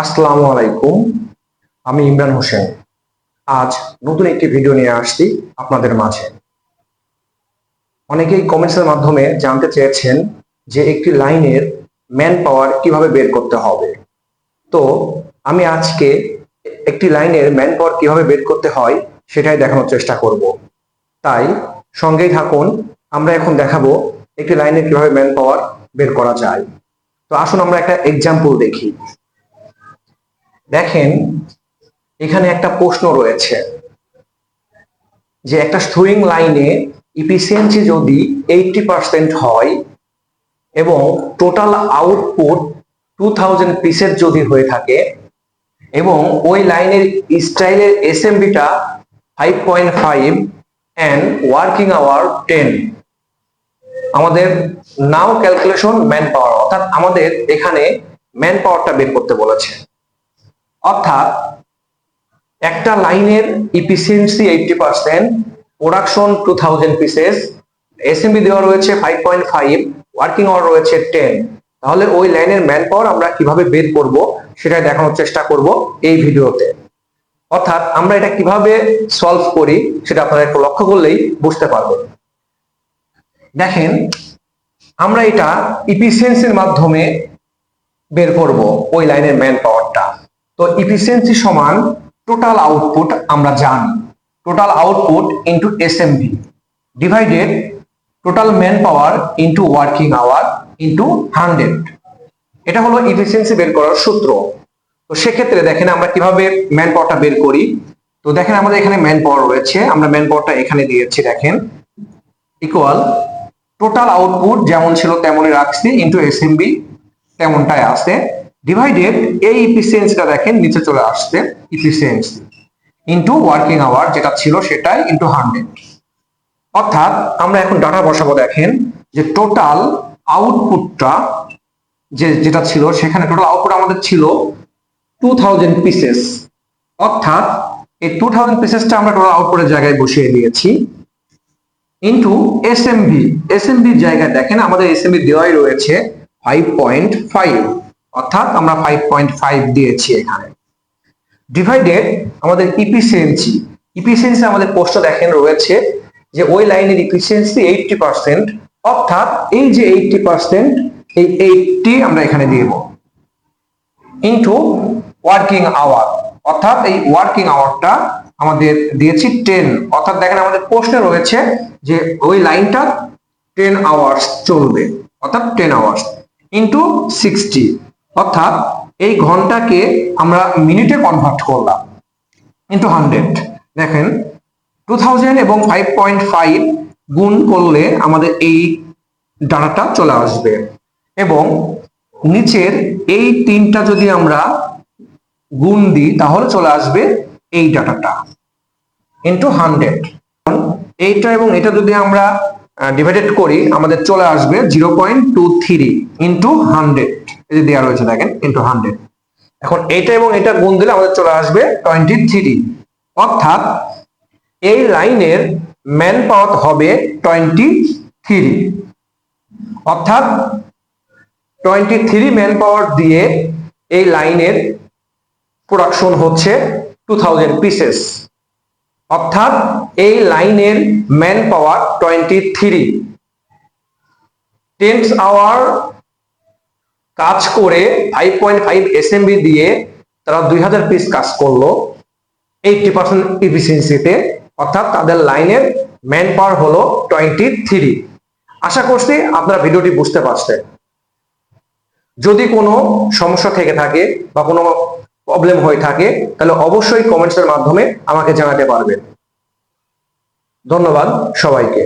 আসসালামু আলাইকুম, আমি ইমরান হোসেন। আজ নতুন একটি ভিডিও নিয়ে আসছি আপনাদের মাঝে। অনেকেই কমেন্টসের মাধ্যমে জানতে চেয়েছেন যে একটি লাইনের ম্যান পাওয়ার কীভাবে বের করতে হবে। তো আমি আজকে একটি লাইনের ম্যান পাওয়ার কীভাবে বের করতে হয় সেটাই দেখানোর চেষ্টা করব। তাই সঙ্গেই থাকুন, আমরা এখন দেখাবো একটি লাইনের কীভাবে ম্যান পাওয়ার বের করা যায়। তো আসুন আমরা একটা এক্সাম্পল দেখি। দেখেন, এখানে একটা প্রশ্ন রয়েছে যে একটা সুইং লাইনে ইফিসিয়েন্সি যদি এইটটি পার্সেন্ট হয় এবং টোটাল আউটপুট টু থাউজেন্ড পিসের যদি হয়ে থাকে এবং ওই লাইনের স্টাইলের এসএমবিটা five point five and working hour ten আমাদের নাও ক্যালকুলেশন ম্যান পাওয়ার অর্থাৎ আমাদের এখানে ম্যান পাওয়ারটা বের করতে বলেছে। অর্থাৎ একটা লাইনের efficiency eighty percent production two thousand pieces SMV দেওয়া রয়েছে five point five working hour রয়েছে টেন তাহলে ওই লাইনের ম্যান পাওয়ার আমরা কীভাবে বের করব সেটাই দেখানোর চেষ্টা করব এই ভিডিওতে। অর্থাৎ আমরা এটা কীভাবে সলভ করি সেটা আপনারা একটু লক্ষ্য করলেই বুঝতে পারবেন। দেখেন, আমরা এটা ইফিসিয়েন্সির মাধ্যমে বের করব ওই লাইনের ম্যান পাওয়ারটা তো ইফিসিয়েন্সি সমান টোটাল আউটপুট আমরা জানি। Total output into SMV divided total man power into working hour into hundred এটা হলো ইফিসিয়েন্সি বের করার সূত্র। তো সেক্ষেত্রে দেখেন আমরা কীভাবে ম্যান পাওয়ারটা বের করি। তো দেখেন আমাদের এখানে ম্যান পাওয়ার রয়েছে। আমরা ম্যান পাওয়ারটা এখানে দিয়েছি, দেখেন। ইকুয়াল টোটাল আউটপুট যেমন ছিল তেমনই রাখছি ইন্টু এসএমবি তেমনটাই আছে। ডিভাইডেড এই ইফিসিয়েন্সিটা দেখেন, নিচে চলে আসছে ইফিসিয়েন্সি ইন্টু ওয়ার্কিং আওয়ার যেটা ছিল সেটাই ইন্টু হান্ড্রেড অর্থাৎ আমরা এখন ডাটা বসাবো দেখেন, যে টোটাল আউটপুটটা যে, যেটা ছিল, সেখানে টোটাল আউটপুট আমাদের ছিল টু থাউজেন্ড পিসেস অর্থাৎ এই টু থাউজেন্ড পিসেসটা আমরা টোটাল আউটপুটের জায়গায় বসিয়ে দিয়েছি। ইন্টু এসএমবি এসএমবির জায়গায় দেখেন, আমাদের এসএমবি দেওয়াই রয়েছে ফাইভ পয়েন্ট ফাইভ অর্থাৎ আমরা ফাইভ পয়েন্ট ফাইভ দিয়েছি এখানে। ডিভাইডেড আমাদের ইফিসিয়েন্সি ইফিসিয়েন্সি আমাদের পোস্টটা দেখেন রয়েছে যে ওই লাইনের ইফিসিয়েন্সি এইটটি পার্সেন্ট অর্থাৎ এই যে এইটটি পার্সেন্ট এই এইটটি আমরা এখানে দিয়ে ইন্টু ওয়ার্কিং আওয়ার অর্থাৎ এই ওয়ার্কিং আওয়ারটা আমাদের দিয়েছি টেন অর্থাৎ দেখেন আমাদের প্রশ্নে রয়েছে যে ওই লাইনটা টেন আওয়ার্স চলবে, অর্থাৎ টেন আওয়ার্স ইন্টু সিক্সটি অর্থাৎ এই ঘন্টাকে আমরা মিনিটে কনভার্ট করলাম ইন্টু হান্ড্রেড দেখেন টু থাউজেন্ড এবং ফাইভ পয়েন্ট ফাইভ গুণ করলে আমাদের এই ডাটাটা চলে আসবে এবং নিচের এই তিনটা যদি আমরা গুণ দিই, তাহলে চলে আসবে এই ডাটাটা ইন্টু হান্ড্রেড এইটা এবং এটা যদি আমরা ডিভাইডেড করি, আমাদের চলে আসবে zero point two three into hundred এই যে দেওয়া রয়েছে দেখেন ইন্টু হান্ড্রেড এখন এটা এবং এটা গুণ দিলে আমাদের চলে আসবে টোয়েন্টি থ্রি অর্থাৎ এই লাইনের ম্যান পাওয়ার হবে টোয়েন্টি থ্রি অর্থাৎ টোয়েন্টি থ্রি ম্যান পাওয়ার দিয়ে এই লাইনের প্রোডাকশন হচ্ছে টু থাউজেন্ড পিসেস অর্থাৎ এই লাইনের man power twenty three tens hour কাজ করে ফাইভ পয়েন্ট ফাইভ এসএমবি দিয়ে তারা দুই হাজার পিস কাজ করল এইটটি পার্সেন্ট ইফিসিয়েন্সিতে অর্থাৎ তাদের লাইনের ম্যান পাওয়ার হলো টোয়েন্টি থ্রি আশা করছি আপনারা ভিডিওটি বুঝতে পারছেন। যদি কোনো সমস্যা থেকে থাকে বা কোনো প্রবলেম হয়ে থাকে, তাহলে অবশ্যই কমেন্টসের মাধ্যমে আমাকে জানাতে পারবেন। ধন্যবাদ সবাইকে।